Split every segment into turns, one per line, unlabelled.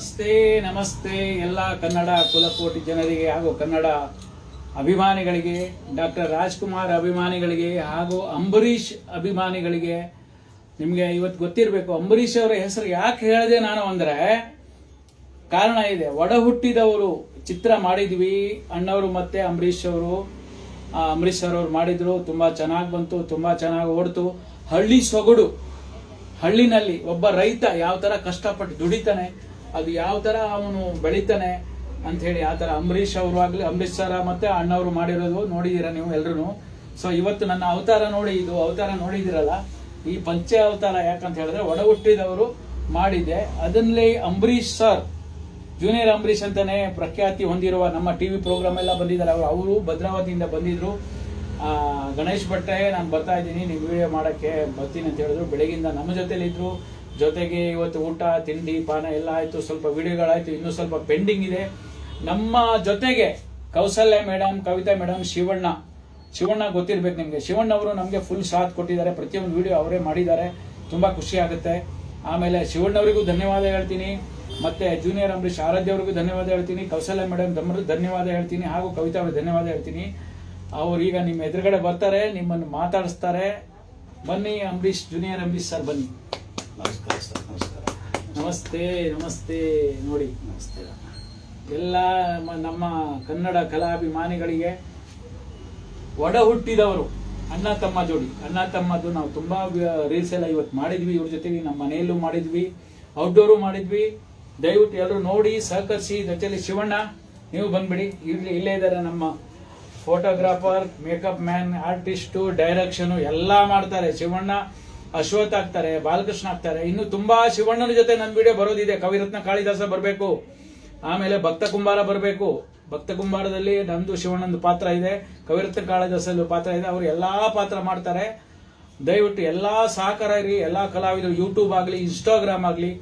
ನಮಸ್ತೆ ನಮಸ್ತೆ ಎಲ್ಲ ಕನ್ನಡ ಕುಲಕೋಟಿ ಜನರಿಗೆ ಹಾಗೂ ಕನ್ನಡ ಅಭಿಮಾನಿಗಳಿಗೆ, ಡಾಕ್ಟರ್ ರಾಜ್ಕುಮಾರ್ ಅಭಿಮಾನಿಗಳಿಗೆ ಹಾಗೂ ಅಂಬರೀಷ್ ಅಭಿಮಾನಿಗಳಿಗೆ ನಿಮಗೆ ಇವತ್ತು ಗೊತ್ತಿರಬೇಕು. ಅಂಬರೀಷ್ ಅವರ ಹೆಸರು ಯಾಕೆ ಹೇಳಿದೆ ನಾನು ಅಂದರೆ, ಕಾರಣ ಇದೆ. ಒಡ ಹುಟ್ಟಿದವರು ಚಿತ್ರ ಮಾಡಿದ್ವಿ. ಅಣ್ಣವರು ಮತ್ತೆ ಅಂಬರೀಷ್ ಅವರು. ಅಂಬರೀಷ್ ಸರ್ ಅವರು ಮಾಡಿದ್ರು. ತುಂಬಾ ಚೆನ್ನಾಗಿ ಬಂತು, ತುಂಬ ಚೆನ್ನಾಗಿ ಓಡ್ತು. ಹಳ್ಳಿ ಸೊಗಡು, ಹಳ್ಳಿನಲ್ಲಿ ಒಬ್ಬ ರೈತ ಯಾವ ಥರ ಕಷ್ಟಪಟ್ಟು ದುಡಿತಾನೆ ಅದು ಯಾವ ತರ ಅವನು ಬೆಳಿತಾನೆ ಅಂತ ಹೇಳಿ, ಆ ತರ ಅಂಬರೀಷ್ ಅವರು ಆಗ್ಲಿ, ಅಂಬರೀಷ್ ಸರ ಮತ್ತೆ ಅಣ್ಣವರು ಮಾಡಿರೋದು ನೋಡಿದ್ದೀರ ನೀವು ಎಲ್ರು ಸೊ ಇವತ್ತು ನನ್ನ ಅವತಾರ ನೋಡಿ, ಇದು ಅವತಾರ ನೋಡಿದಿರಲ್ಲ, ಈ ಪಂಚೆ ಅವತಾರ ಯಾಕಂತ ಹೇಳಿದ್ರೆ ಒಡಹುಟ್ಟಿದವರು ಮಾಡಿದೆ ಅದನ್ನೇ ಅಂಬರೀಷ್ ಸರ್ ಜೂನಿಯರ್ ಅಂಬರೀಷ್ ಅಂತಾನೆ ಪ್ರಖ್ಯಾತಿ ಹೊಂದಿರುವ ನಮ್ಮ ಟಿವಿ ಪ್ರೋಗ್ರಾಮ್ ಎಲ್ಲ ಬಂದಿದ್ದಾರೆ. ಅವರು ಅವರು ಭದ್ರಾವತಿಯಿಂದ ಬಂದಿದ್ರು. ಗಣೇಶ್ ಭಟ್ಟೆ, ನಾನು ಬರ್ತಾ ಇದ್ದೀನಿ ನೀವು ವಿಡಿಯೋ ಮಾಡಕ್ಕೆ ಬರ್ತೀನಿ ಅಂತ ಹೇಳಿದ್ರು. ಬೆಳಗಿಂದ ನಮ್ಮ ಜೊತೆಲಿ ಇದ್ರು ಜೊತೆಗೆ ಇವತ್ತು ಊಟ, ತಿಂಡಿ, ಪಾನ ಎಲ್ಲ ಆಯ್ತು, ಸ್ವಲ್ಪ ವಿಡಿಯೋಗಳಾಯ್ತು, ಇನ್ನೂ ಸ್ವಲ್ಪ ಪೆಂಡಿಂಗ್ ಇದೆ. ನಮ್ಮ ಜೊತೆಗೆ ಕೌಸಲ್ಯ ಮೇಡಮ್ ಕವಿತಾ ಮೇಡಮ್ ಶಿವಣ್ಣ. ಶಿವಣ್ಣ ಗೊತ್ತಿರ್ಬೇಕು ನಿಮ್ಗೆ. ಶಿವಣ್ಣ ಅವರು ನಮಗೆ ಫುಲ್ ಸಾಥ್ ಕೊಟ್ಟಿದ್ದಾರೆ. ಪ್ರತಿಯೊಂದು ವಿಡಿಯೋ ಅವರೇ ಮಾಡಿದ್ದಾರೆ. ತುಂಬಾ ಖುಷಿ ಆಗುತ್ತೆ. ಆಮೇಲೆ ಶಿವಣ್ಣವರಿಗೂ ಧನ್ಯವಾದ ಹೇಳ್ತೀನಿ. ಮತ್ತೆ ಜೂನಿಯರ್ ಅಂಬರೀಷ್ ಆರಾಧ್ಯ ಅವರಿಗೂ ಧನ್ಯವಾದ ಹೇಳ್ತೀನಿ. ಕೌಸಲ್ಯ ಮೇಡಮ್ ತಮ್ಮರು ಧನ್ಯವಾದ ಹೇಳ್ತೀನಿ. ಹಾಗೂ ಕವಿತಾ ಅವ್ರಿಗೆ ಧನ್ಯವಾದ ಹೇಳ್ತೀನಿ. ಅವ್ರು ಈಗ ನಿಮ್ಮ ಎದುರುಗಡೆ ಬರ್ತಾರೆ. ನಿಮ್ಮನ್ನು ಮಾತಾಡಿಸ್ತಾರೆ. ಬನ್ನಿ ಅಂಬರೀಷ್ ಜೂನಿಯರ್ ಅಂಬರೀಷ್ ಸರ್, ಬನ್ನಿ.
ನಮಸ್ಕಾರ ಸರ್ ನಮಸ್ಕಾರ.
ನಮಸ್ತೆ ನಮಸ್ತೆ ನೋಡಿ.
ನಮಸ್ತೆ.
ಎಲ್ಲ ನಮ್ಮ ಕನ್ನಡ ಕಲಾಭಿಮಾನಿಗಳಿಗೆ ಒಡ ಹುಟ್ಟಿದವರು ಅಣ್ಣ ತಮ್ಮ ಜೋಡಿ. ಅಣ್ಣ ತಮ್ಮದು ನಾವು ತುಂಬಾ ರೀಲ್ಸ್ ಎಲ್ಲ ಇವತ್ತು ಮಾಡಿದ್ವಿ. ಇವ್ರ ಜೊತೆಗೆ ನಮ್ಮ ಮನೆಯಲ್ಲೂ ಮಾಡಿದ್ವಿ ಔಟ್ಡೋರು ಮಾಡಿದ್ವಿ. ದಯವಿಟ್ಟು ಎಲ್ಲರೂ ನೋಡಿ ಸಹಕರಿಸಿ. ಜೊತೆಲಿ ಶಿವಣ್ಣ ನೀವು ಬಂದ್ಬಿಡಿ. ಇಲ್ಲಿ ಇಲ್ಲೇ ಇದ್ದಾರೆ ನಮ್ಮ photographer makeup man artist direction ಎಲ್ಲ ಮಾಡ್ತಾರೆ. ಶಿವಣ್ಣ ಅಶ್ವಥ್ ಆಗ್ತಾರೆ, ಬಾಲಕೃಷ್ಣ ಆಗ್ತಾರೆ, ಇನ್ನು ತುಂಬಾ ಶಿವಣ್ಣನ ಜೊತೆ ನನ್ನ ವಿಡಿಯೋ ಬರೋದಿದೆ. ಕವಿರತ್ನ ಕಾಳಿದಾಸ ಬರಬೇಕು, ಆಮೇಲೆ ಭಕ್ತ ಕುಂಬಾರ ಬರಬೇಕು. ಭಕ್ತ ಕುಂಬಾರದಲ್ಲಿ ನಂದು ಶಿವಣ್ಣಂದು ಪಾತ್ರ ಇದೆ, ಕವಿರತ್ನ ಕಾಳಿದಾಸಲ್ಲೂ ಪಾತ್ರ ಇದೆ, ಅವರು ಎಲ್ಲಾ ಪಾತ್ರ ಮಾಡ್ತಾರೆ. ದಯವಿಟ್ಟು ಎಲ್ಲಾ ಸಹಕಾರ ಇರಿ, ಎಲ್ಲಾ ಕಲಾವಿದರು ಯೂಟ್ಯೂಬ್ ಆಗಲಿ ಇನ್ಸ್ಟಾಗ್ರಾಮ್ ಆಗಲಿ.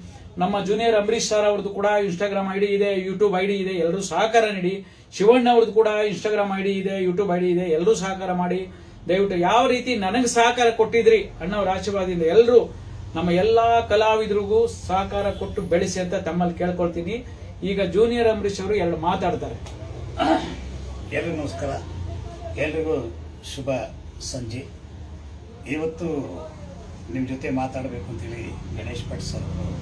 ನಮ್ಮ ಜೂನಿಯರ್ ಅಂಬರೀಶ್ ಸರ್ ಅವ್ರದ್ದು ಕೂಡ ಇನ್ಸ್ಟಾಗ್ರಾಮ್ ಐಡಿ ಇದೆ ಯೂಟ್ಯೂಬ್ ಐಡಿ ಇದೆ ಎಲ್ಲರೂ ಸಹಕಾರ ನೀಡಿ. ಶಿವಣ್ಣ ಅವ್ರದ್ದು ಕೂಡ ಇನ್ಸ್ಟಾಗ್ರಾಮ್ ಐಡಿ ಇದೆ ಯೂಟ್ಯೂಬ್ ಐಡಿ ಇದೆ ಎಲ್ಲರೂ ಸಹಕಾರ ಮಾಡಿ. ದಯವಿಟ್ಟು ಯಾವ ರೀತಿ ನನಗೆ ಸಹಕಾರ ಕೊಟ್ಟಿದ್ರಿ ಅಣ್ಣವ್ರ ಆಶೀರ್ವಾದದಿಂದ ಎಲ್ಲರೂ ನಮ್ಮ ಎಲ್ಲಾ ಕಲಾವಿದರಿಗೂ ಸಹಕಾರ ಕೊಟ್ಟು ಬೆಳೆಸಿ ಅಂತ ತಮ್ಮಲ್ಲಿ ಕೇಳ್ಕೊಳ್ತೀನಿ. ಈಗ ಜೂನಿಯರ್ ಅಂಬರೀಶ್ ಅವರು ಎರಡು ಮಾತಾಡ್ತಾರೆ.
ಎಲ್ಲರಿಗೂ ನಮಸ್ಕಾರ. ಎಲ್ರಿಗೂ ಶುಭ ಸಂಜೆ. ಇವತ್ತು ನಿಮ್ಮ ಜೊತೆ ಮಾತಾಡಬೇಕು ಅಂತೇಳಿ ಗಣೇಶ್ ಭಟ್ ಸರ್ ಅವರು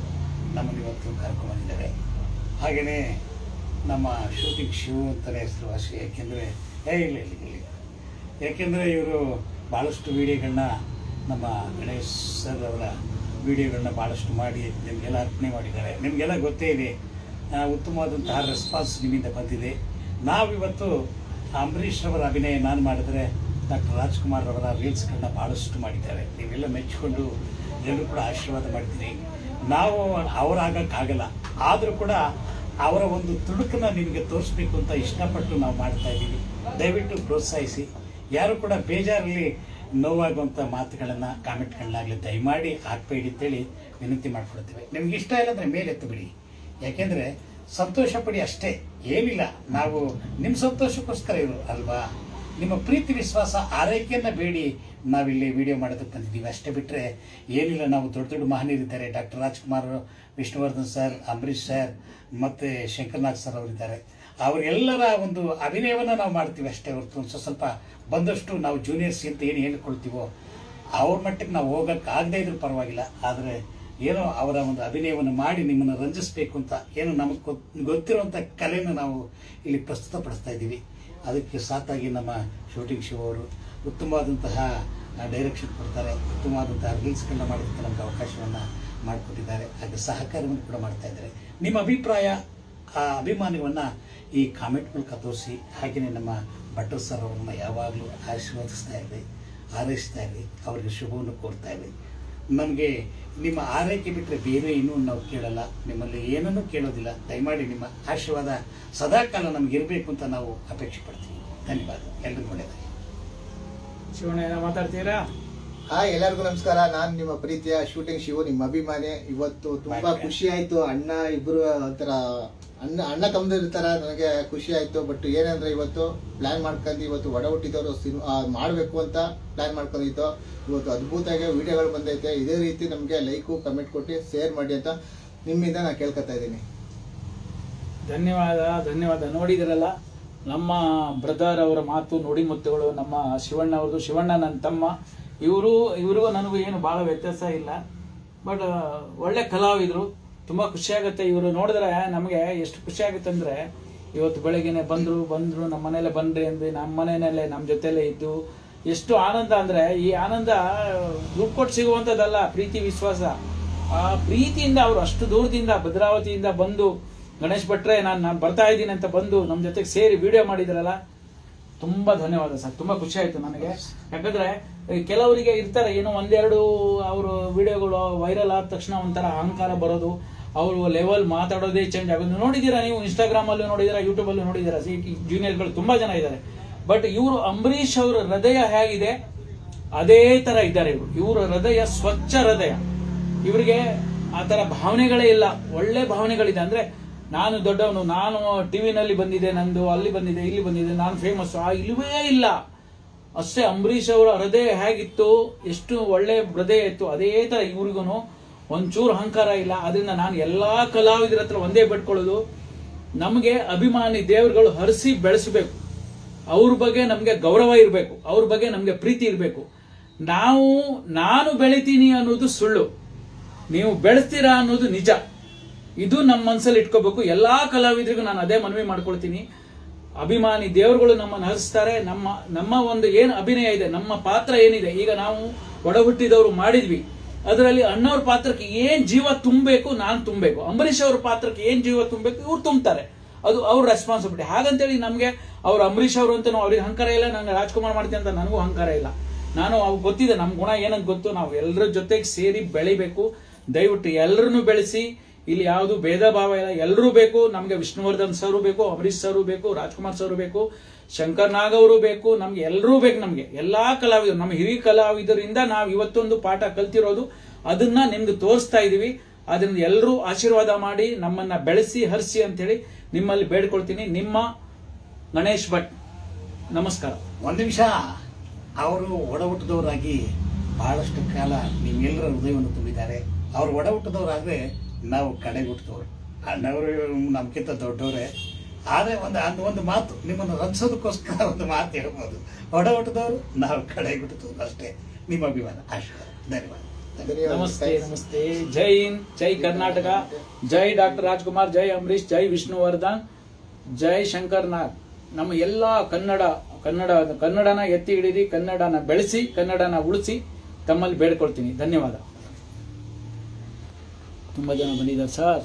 ನಮ್ಮನ್ನು ಇವತ್ತು ಕರ್ಕೊಂಡಿದ್ದಾರೆ ಹಾಗೆಯೇ ನಮ್ಮ ಶೂಟಿಂಗ್ ಶಿವ ಅಂತಲೇ ಹೆಸರುವಾಸಿ ಯಾಕೆಂದರೆ ಏ ಇಲ್ಲ, ಇಲ್ಲಿ, ಇಲ್ಲ. ಯಾಕೆಂದರೆ ಇವರು ಭಾಳಷ್ಟು ವೀಡಿಯೋಗಳನ್ನ ನಮ್ಮ ಗಣೇಶ್ ಸರ್ ಅವರ ವೀಡಿಯೋಗಳನ್ನ ಭಾಳಷ್ಟು ಮಾಡಿ ನಿಮಗೆಲ್ಲ ಅರ್ಪಣೆ ಮಾಡಿದ್ದಾರೆ. ನಿಮಗೆಲ್ಲ ಗೊತ್ತೇ ಇದೆ ಉತ್ತಮವಾದಂತಹ ರೆಸ್ಪಾನ್ಸ್ ನಿಮ್ಮಿಂದ ಬಂದಿದೆ. ನಾವಿವತ್ತು ಅಂಬರೀಷ್ ರವರ ಅಭಿನಯ ನಾನು ಮಾಡಿದ್ರೆ ಡಾಕ್ಟರ್ ರಾಜ್ಕುಮಾರ್ ಅವರ ರೀಲ್ಸ್ಗಳನ್ನ ಭಾಳಷ್ಟು ಮಾಡಿದ್ದಾರೆ. ನೀವೆಲ್ಲ ಮೆಚ್ಚಿಕೊಂಡು ಎಲ್ಲರೂ ಕೂಡ ಆಶೀರ್ವಾದ ಮಾಡ್ತೀನಿ. ನಾವು ಅವರಾಗಕ್ಕಾಗಲ್ಲ, ಆದರೂ ಕೂಡ ಅವರ ಒಂದು ತುಡುಕನ್ನು ನಿಮಗೆ ತೋರಿಸ್ಬೇಕು ಅಂತ ಇಷ್ಟಪಟ್ಟು ನಾವು ಮಾಡ್ತಾ ಇದ್ದೀವಿ. ದಯವಿಟ್ಟು ಪ್ರೋತ್ಸಾಹಿಸಿ. ಯಾರು ಕೂಡ ಬೇಜಾರಲ್ಲಿ ನೋವಾಗುವಂಥ ಮಾತುಗಳನ್ನು, ಕಾಮೆಂಟ್ಗಳನ್ನಾಗಲಿ ದಯಮಾಡಿ ಹಾಕಬೇಡಿ ಅಂತೇಳಿ ವಿನಂತಿ ಮಾಡ್ಕೊಳ್ತೇವೆ ನಿಮ್ಗೆ ಇಷ್ಟ ಇಲ್ಲ ಮೇಲೆ ಎತ್ತು ಬಿಡಿ. ಯಾಕೆಂದರೆ ಸಂತೋಷ ಪಡಿ ಅಷ್ಟೇ, ಏನಿಲ್ಲ. ನಾವು ನಿಮ್ಮ ಸಂತೋಷಕ್ಕೋಸ್ಕರ ಇರು ಅಲ್ವಾ? ನಿಮ್ಮ ಪ್ರೀತಿ, ವಿಶ್ವಾಸ, ಆರೈಕೆಯನ್ನು ಬೇಡಿ. ನಾವಿಲ್ಲಿ ವಿಡಿಯೋ ಮಾಡೋದಕ್ಕೆ ಬಂದಿದ್ದೀವಿ. ಅಷ್ಟೇ ಬಿಟ್ಟರೆ ಏನಿಲ್ಲ. ನಾವು ದೊಡ್ಡ ದೊಡ್ಡ ಮಹನೀಯರಿದ್ದಾರೆ. Doctor Rajkumar, Vishnuvardhan sir, Ambareesh sir, ಮತ್ತು ಶಂಕರ್ನಾಥ್ ಸರ್ ಅವರಿದ್ದಾರೆ. ಅವರೆಲ್ಲರ ಒಂದು ಅಭಿನಯವನ್ನು ನಾವು ಮಾಡ್ತೀವಿ ಅಷ್ಟೇ ಹೊರತು. ಒಂದು ಸ್ವಲ್ಪ ಬಂದಷ್ಟು ನಾವು ಜೂನಿಯರ್ಸ್ ಅಂತ ಏನು ಹೇಳ್ಕೊಳ್ತೀವೋ, ಅವ್ರ ಮಟ್ಟಕ್ಕೆ ನಾವು ಹೋಗಕ್ಕೆ ಆಗದೇ ಇದ್ರೂ ಪರವಾಗಿಲ್ಲ. ಆದರೆ ಏನೋ ಅವರ ಒಂದು ಅಭಿನಯವನ್ನು ಮಾಡಿ ನಿಮ್ಮನ್ನು ರಂಜಿಸಬೇಕು ಅಂತ ಏನು ನಮಗೆ ಗೊತ್ತಿರುವಂಥ ಕಲೆಯನ್ನು ನಾವು ಇಲ್ಲಿ ಪ್ರಸ್ತುತಪಡಿಸ್ತಾ ಇದ್ದೀವಿ. ಅದಕ್ಕೆ ಸಾತಾಗಿ ನಮ್ಮ ಶೂಟಿಂಗ್ ಶೋ ಅವರು ಉತ್ತಮವಾದಂತಹ ಡೈರೆಕ್ಷನ್ ಕೊಡ್ತಾರೆ, ಉತ್ತಮವಾದಂತಹ ರೀಲ್ಸ್ಗಳನ್ನ ಮಾಡೋದಕ್ಕೆ ನಮಗೆ ಅವಕಾಶವನ್ನು ಮಾಡಿಕೊಟ್ಟಿದ್ದಾರೆ. ಹಾಗೆ ಸಹಕಾರವನ್ನು ಕೂಡ ಮಾಡ್ತಾ ಇದ್ದಾರೆ. ನಿಮ್ಮ ಅಭಿಪ್ರಾಯ, ಆ ಅಭಿಮಾನವನ್ನು ಈ ಕಾಮೆಂಟ್ ಮೂಲಕ ತೋರಿಸಿ ಹಾಗೆಯೇ ನಮ್ಮ ಭಟ್ರು ಸರ್ ಅವರನ್ನು ಯಾವಾಗಲೂ ಆಶೀರ್ವದಿಸ್ತಾ ಇರಲಿ, ಹಾರೈಸ್ತಾ ಇರಲಿ, ಅವರಿಗೆ ಶುಭವನ್ನು ಕೋರ್ತಾ ಇರಲಿ. ನಮಗೆ ನಿಮ್ಮ ಆರೈಕೆ ಬಿಟ್ಟರೆ ಬೇರೆ ಏನೂ ನಾವು ಕೇಳಲ್ಲ. ನಿಮ್ಮಲ್ಲಿ ಏನನ್ನೂ ಕೇಳೋದಿಲ್ಲ. ದಯಮಾಡಿ ನಿಮ್ಮ ಆಶೀರ್ವಾದ ಸದಾಕಾಲ ನಮ್ಗೆ ಇರಬೇಕು ಅಂತ ನಾವು ಅಪೇಕ್ಷೆ ಪಡ್ತೀವಿ. ಧನ್ಯವಾದ. ಎಲ್ಲರಿಗೂ ಒಳ್ಳೆಯದಾಗಿ
ಶಿವಣ್ಣ ಮಾತಾಡ್ತೀರಾ?
ಹಾಯ್ ಎಲ್ಲರಿಗೂ ನಮಸ್ಕಾರ. ನಾನು ನಿಮ್ಮ ಪ್ರೀತಿಯ ಶೂಟಿಂಗ್ ಶಿವು ನಿಮ್ಮ ಅಭಿಮಾನಿ. ಇವತ್ತು ತುಂಬಾ. ಖುಷಿ ಆಯ್ತು. ಅಣ್ಣ ಇಬ್ರು ಒಂಥರ ಅಣ್ಣ ಅಣ್ಣ ತಮ್ಮದಿರ ತರ ನನಗೆ ಖುಷಿ ಆಯ್ತು. ಬಟ್ ಏನಂದ್ರೆ ಇವತ್ತು ಪ್ಲಾನ್ ಮಾಡ್ಕೊಂಡು ಇವತ್ತು ಒಡ ಹುಟ್ಟಿದವರು ಸಿನಿಮಾ ಮಾಡಬೇಕು ಅಂತ ಪ್ಲಾನ್ ಮಾಡ್ಕೊಂಡಿತ್ತು ಇವತ್ತು ಅದ್ಭುತವಾಗಿ ವಿಡಿಯೋಗಳು ಬಂದೈತೆ. ಇದೇ ರೀತಿ ನಮಗೆ ಲೈಕು ಕಮೆಂಟ್ ಕೊಟ್ಟು ಶೇರ್ ಮಾಡಿ ಅಂತ ನಿಮ್ಮಿಂದ ನಾನು ಕೇಳ್ಕೊತಾ ಇದ್ದೀನಿ.
ಧನ್ಯವಾದ ಧನ್ಯವಾದ. ನೋಡಿದಿರಲ್ಲ ನಮ್ಮ ಬ್ರದರ್ ಅವರ ಮಾತು ನುಡಿಮುತ್ತುಗಳು ನಮ್ಮ ಶಿವಣ್ಣ ಅವ್ರದ್ದು, ಶಿವಣ್ಣ ನನ್ನ ತಮ್ಮ. ಇವರು, ಇವ್ರಿಗೂ ನನಗೂ ಏನು ಭಾಳ ವ್ಯತ್ಯಾಸ ಇಲ್ಲ. ಬಟ್ ಒಳ್ಳೆ ಕಲಾವಿದರು. ತುಂಬ ಖುಷಿಯಾಗುತ್ತೆ ಇವರು ನೋಡಿದ್ರೆ. ನಮಗೆ ಎಷ್ಟು ಖುಷಿ ಆಗುತ್ತೆ ಅಂದರೆ, ಇವತ್ತು ಬೆಳಗ್ಗೆನೆ ಬಂದರು ಬಂದರು, ನಮ್ಮ ಮನೇಲೆ ಬಂದ್ರಿ ಅಂದ್ರೆ ನಮ್ಮ ಮನೆಯಲ್ಲೇ, ನಮ್ಮ ಜೊತೆಲೇ ಇದ್ದು, ಎಷ್ಟು ಆನಂದ ಅಂದರೆ, ಈ ಆನಂದ, ದುಡ್ಡು ಕೊಟ್ಟು ಸಿಗುವಂಥದ್ದಲ್ಲ ಪ್ರೀತಿ, ವಿಶ್ವಾಸ. ಆ ಪ್ರೀತಿಯಿಂದ ಅವರು ಅಷ್ಟು ದೂರದಿಂದ, ಭದ್ರಾವತಿಯಿಂದ ಬಂದು ಗಣೇಶ್ ಭಟ್ರೆ, ನಾನು ನಾನು ಬರ್ತಾ ಇದ್ದೀನಿ ಅಂತ ಬಂದು ನಮ್ಮ ಜೊತೆಗೆ ಸೇರಿ ವಿಡಿಯೋ ಮಾಡಿದ್ರಲ್ಲ, ತುಂಬಾ ಧನ್ಯವಾದ ಸರ್. ತುಂಬಾ ಖುಷಿ ಆಯ್ತು ನನಗೆ. ಯಾಕಂದ್ರೆ ಕೆಲವರಿಗೆ ಇರ್ತಾರೆ, ಏನೋ ಒಂದೆರಡು ಅವರು ವಿಡಿಯೋಗಳು ವೈರಲ್ ಆದ ತಕ್ಷಣ ಒಂಥರ ಅಹಂಕಾರ ಬರೋದು. ಅವರು ಲೆವೆಲ್ ಮಾತಾಡೋದೇ ಚೇಂಜ್ ಆಗೋದು. ನೋಡಿದ್ದೀರಾ ನೀವು ಇನ್ಸ್ಟಾಗ್ರಾಮ್ ಅಲ್ಲೂ ನೋಡಿದ್ದೀರಾ ಯೂಟ್ಯೂಬ್ ಅಲ್ಲೂ ನೋಡಿದ್ದೀರಾ ಸಿ ಜೂನಿಯರ್ಗಳು ತುಂಬಾ ಜನ ಇದ್ದಾರೆ. ಬಟ್ ಇವರು ಅಂಬರೀಷ್ ಅವರ ಹೃದಯ ಹೇಗಿದೆ? ಅದೇ ತರ ಇದ್ದಾರೆ ಇವರು. ಇವರ ಹೃದಯ ಸ್ವಚ್ಛ ಹೃದಯ. ಇವರಿಗೆ ಆ ಥರ ಭಾವನೆಗಳೇ ಇಲ್ಲ. ಒಳ್ಳೆ ಭಾವನೆಗಳಿದೆ. ಅಂದ್ರೆ ನಾನು ದೊಡ್ಡವನು, ನಾನು ಟಿವಿನಲ್ಲಿ ಬಂದಿದೆ, ನಂದು ಅಲ್ಲಿ ಬಂದಿದೆ, ಇಲ್ಲಿ ಬಂದಿದೆ, ನಾನು ಫೇಮಸ್ ಆ ಇಲ್ಲವೇ ಇಲ್ಲ. ಅಷ್ಟೇ ಅಂಬರೀಷ್ ಅವರ ಹೃದಯ ಹೇಗಿತ್ತು, ಎಷ್ಟು ಒಳ್ಳೆ ಹೃದಯ ಇತ್ತು, ಅದೇ ತರ ಇವ್ರಿಗೂ ಒಂಚೂರು ಅಹಂಕಾರ ಇಲ್ಲ. ಅದರಿಂದ ನಾನು ಎಲ್ಲಾ ಕಲಾವಿದರ ಹತ್ರ ಒಂದೇ ಬಿಟ್ಕೊಳ್ಳೋದು ನಮಗೆ ಅಭಿಮಾನಿ ದೇವರುಗಳು ಹರಿಸಿ ಬೆಳೆಸಬೇಕು. ಅವ್ರ ಬಗ್ಗೆ ನಮಗೆ ಗೌರವ ಇರಬೇಕು, ಅವ್ರ ಬಗ್ಗೆ ನಮಗೆ ಪ್ರೀತಿ ಇರಬೇಕು. ನಾವು, ನಾನು ಬೆಳಿತೀನಿ ಅನ್ನೋದು ಸುಳ್ಳು. ನೀವು ಬೆಳೆಸ್ತೀರಾ ಅನ್ನೋದು ನಿಜ. ಇದು ನಮ್ಮ ಮನಸ್ಸಲ್ಲಿ ಇಟ್ಕೋಬೇಕು. ಎಲ್ಲಾ ಕಲಾವಿದರಿಗೂ ನಾನು ಅದೇ ಮನವಿ ಮಾಡ್ಕೊಳ್ತೀನಿ. ಅಭಿಮಾನಿ ದೇವರುಗಳು ನಮ್ಮನ್ನು ಹರಿಸ್ತಾರೆ. ನಮ್ಮ ನಮ್ಮ ಒಂದು ಏನು ಅಭಿನಯ ಇದೆ, ನಮ್ಮ ಪಾತ್ರ ಏನಿದೆ, ಈಗ ನಾವು ಒಡ ಹುಟ್ಟಿದವರು ಮಾಡಿದ್ವಿ. ಅದರಲ್ಲಿ ಅಣ್ಣವ್ರ ಪಾತ್ರಕ್ಕೆ ಏನ್ ಜೀವ ತುಂಬಬೇಕು, ನಾನು ತುಂಬಬೇಕು. ಅಂಬರೀಷ್ ಅವ್ರ ಪಾತ್ರಕ್ಕೆ ಏನ್ ಜೀವ ತುಂಬಬೇಕು, ಇವ್ರು ತುಂಬ್ತಾರೆ. ಅದು ಅವ್ರ ರೆಸ್ಪಾನ್ಸಿಬಿಲಿಟಿ ಹಾಗಂತೇಳಿ ನಮಗೆ ಅವ್ರು ಅಂಬರೀಷ್ ಅವರು ಅಂತ ಅವ್ರಿಗೆ ಹಂಕಾರ ಇಲ್ಲ, ನಂಗೆ ರಾಜ್ಕುಮಾರ್ ಮಾಡ್ತೀನಿ ಅಂತ ನನಗೂ ಹಂಕಾರ ಇಲ್ಲ. ನಾನು ಅವ್ ಗೊತ್ತಿದೆ ನಮ್ಮ ಗುಣ ಏನಂತ ಗೊತ್ತು, ನಾವು ಎಲ್ಲರ ಜೊತೆಗೆ ಸೇರಿ ಬೆಳಿಬೇಕು. ದಯವಿಟ್ಟು ಎಲ್ಲರನ್ನು ಬೆಳೆಸಿ. ಇಲ್ಲಿ ಯಾವುದು ಭೇದ ಭಾವ ಇಲ್ಲ. ಎಲ್ಲರೂ ಬೇಕು, ನಮಗೆ ವಿಷ್ಣುವರ್ಧನ್ ಸರ್ ಬೇಕು, ಅಮರೀಶ್ ಸರ್ ಬೇಕು, ರಾಜ್ಕುಮಾರ್ ಸರ್ ಬೇಕು, ಶಂಕರ್ ನಾಗ್ ಅವರು ಬೇಕು, ನಮ್ಗೆ ಎಲ್ಲರೂ ಬೇಕು ನಮಗೆ. ಎಲ್ಲಾ ಕಲಾವಿದರು, ನಮ್ಮ ಹಿರಿಯ ಕಲಾವಿದರಿಂದ ನಾವು ಇವತ್ತೊಂದು ಪಾಠ ಕಲ್ತಿರೋದು, ಅದನ್ನ ನಿಮ್ಗೆ ತೋರಿಸ್ತಾ ಇದೀವಿ. ಅದನ್ನ ಎಲ್ಲರೂ ಆಶೀರ್ವಾದ ಮಾಡಿ, ನಮ್ಮನ್ನ ಬೆಳೆಸಿ, ಹರಿಸಿ ಅಂತೇಳಿ ನಿಮ್ಮಲ್ಲಿ ಬೇಡ್ಕೊಳ್ತೀನಿ. ನಿಮ್ಮ ಗಣೇಶ್ ಭಟ್, ನಮಸ್ಕಾರ.
ಒಂದು ನಿಮಿಷ. ಅವರು ಒಡ ಹುಟ್ಟಿದವರಾಗಿ ಬಹಳಷ್ಟು ಕಾಲ ನಿಮ್ಮೆಲ್ಲರ ಹೃದಯವನ್ನು ತುಂಬಿದ್ದಾರೆ. ಅವರು ಒಡ ಹುಟ್ಟಿದವರಾದ್ರೆ ನಾವು ಕಡೆ ಹುಟ್ಟಿದವರು ಅಣ್ಣವರು ನಮ್ಗಿಂತ ದೊಡ್ಡವರೇ. ಆದರೆ ಒಂದು ಅಂದ್ ಒಂದು ಮಾತು ನಿಮ್ಮನ್ನು ರಕ್ಷೋದಕ್ಕೋಸ್ಕರ ಒಂದು ಮಾತು ಹೇಳ್ಬೋದು. ಒಡ ಹುಟ್ಟಿದವರು ನಾವು ಕಡೆ ಹುಟ್ಟಿದವರು ಅಷ್ಟೇ. ನಿಮ್ಮ ಅಭಿಮಾನ ಆಶೀರ್ವಾದ. ಧನ್ಯವಾದ.
ನಮಸ್ತೆ ನಮಸ್ತೆ. ಜೈ ಹಿಂದ್ ಜೈ ಕರ್ನಾಟಕ. ಜೈ ಡಾಕ್ಟರ್ ರಾಜ್ಕುಮಾರ್ ಜೈ ಅಂಬರೀಶ್ ಜೈ ವಿಷ್ಣುವರ್ಧನ್ ಜೈ ಶಂಕರ್ ನಾಗ್ ನಮ್ಮ ಎಲ್ಲ ಕನ್ನಡ ಕನ್ನಡ ಕನ್ನಡನ ಎತ್ತಿ ಹಿಡಿರಿ ಕನ್ನಡನ ಬೆಳೆಸಿ ಕನ್ನಡನ ಉಳಿಸಿ ತಮ್ಮಲ್ಲಿ ಬೇಡ್ಕೊಳ್ತೀನಿ. ಧನ್ಯವಾದ. ತುಂಬಾ ಜನ ಬಂದಿದ್ದಾರೆ ಸರ್